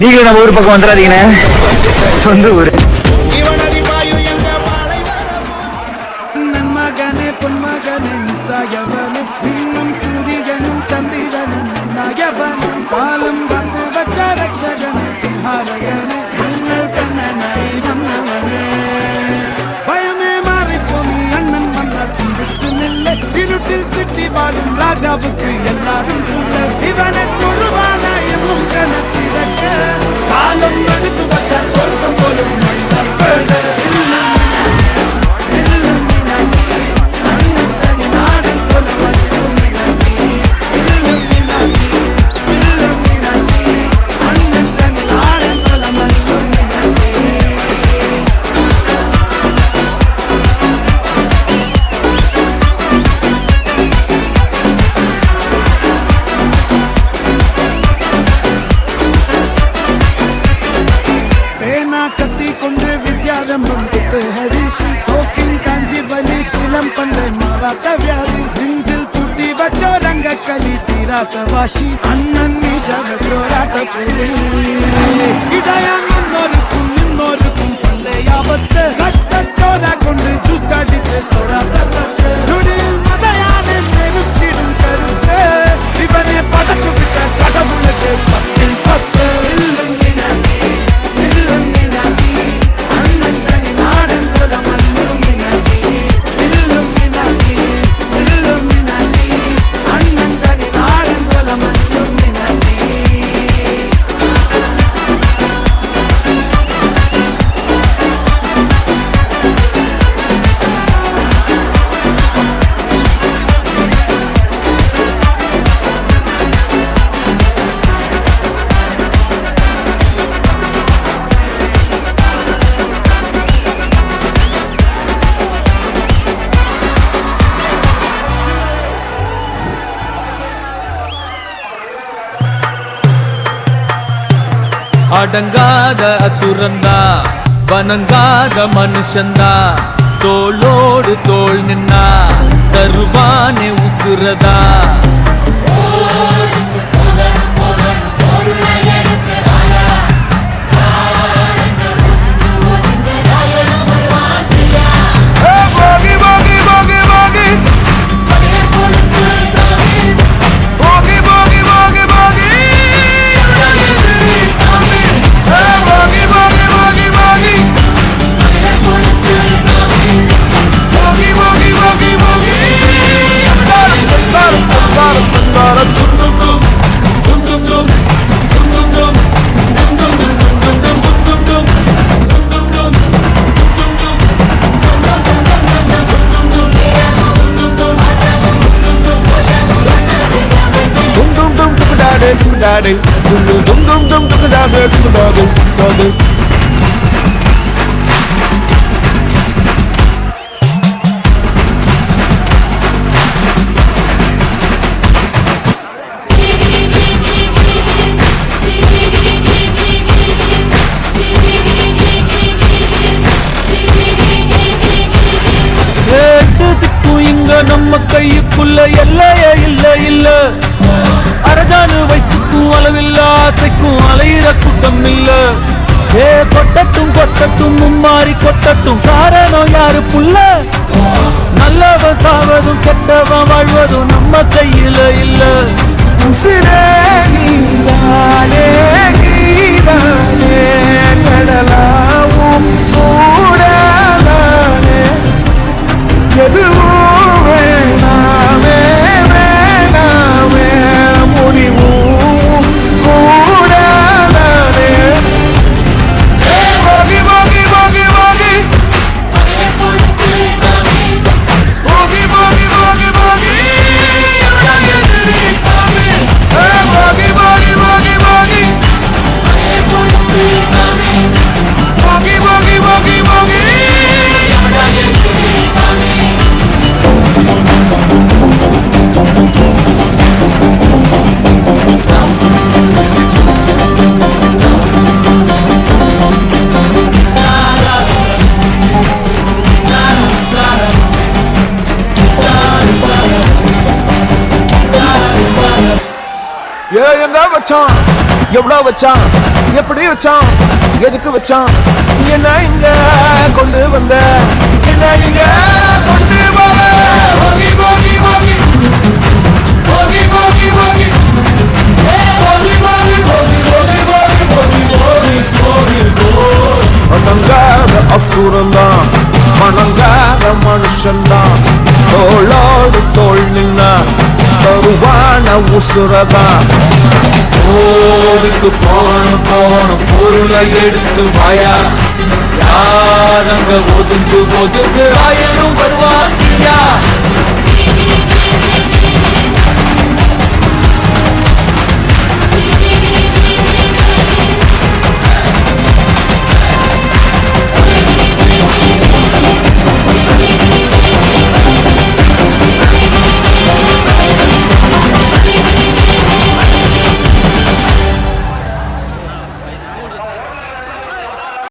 நீங்களும் நம்ம ஊர் பக்கம் வந்துடாதீங்கண்ணே. சொந்த ஊர். நன்மகனே பொன்மகனே முத்தாயவனே இன்னும் சூரியனும் சந்திரனும் நயவனும். காலம் வந்து வச்ச ரக்ஷகனே சிம்ஹாரகனே உங்கள் கண்ணனாய் வந்தவனே. பயமே மாறிப்போனி அண்ணன் வந்தார் தும்பித்து நில்ல. இருட்டில் சிட்டி வாழும் ராஜாவுக்கு எல்லாரும் சொல்ல இவனை தொழுவானா என்னும் ஜனத்தை காலம் எடுத்து തീരാത്ത വ്യാധി നെഞ്ചിൽ പൂട്ടി വച്ചോരങ്ക കലി തീരാത്ത വാശി അണ്ണൻ മീശ വച്ചോരാട്ട പുലി ഇടയാങ്ങുന്നോർക്കും ഇന്നോർക്കും പള്ളയാപത്ത് அடங்காத அசுரந்தா வணங்காத மனுஷந்தா தோளோடு தோல் நின்னா தருவானே உசுரதா. துக்குடாடை துண்டு தும் தும் தும் துக்குடாக துக்குடாக துக்குடாக நம்ம கையுக்குள்ள இல்லையே இல்லை இல்லை. மரஜானு வைத்துக்கும் அளவில்ல ஆசைக்கும் அலையிற கூட்டம் இல்ல ஏ கொட்டட்டும் கொட்டட்டும் மும்மாறி கொட்டட்டும் காரணம் யாரு புள்ள நல்லவன் சாவதும் கெட்டவன் வாழ்வதும் நம்ம கையில இல்ல. உசிரே நீ. வச்சான்? எவ்வளோ வச்சான்? எப்படி வச்சான்? எதுக்கு வச்சான்? என்ன இங்க கொண்டு வந்த? என்ன இங்க கொண்டு வர போகி போகி போகி. போகி வணங்காத அசுரந்தான். வணங்காத மனுஷன்தான் தோளோடு தோல் நின்ன தருவான உசுரதான் கோவிலுக்கு போகணும் போகணும் பொருளை எடுத்து வாயா யாரங்க ஒதுங்கு ஒதுங்கு ஆயனும் வருவாங்கியா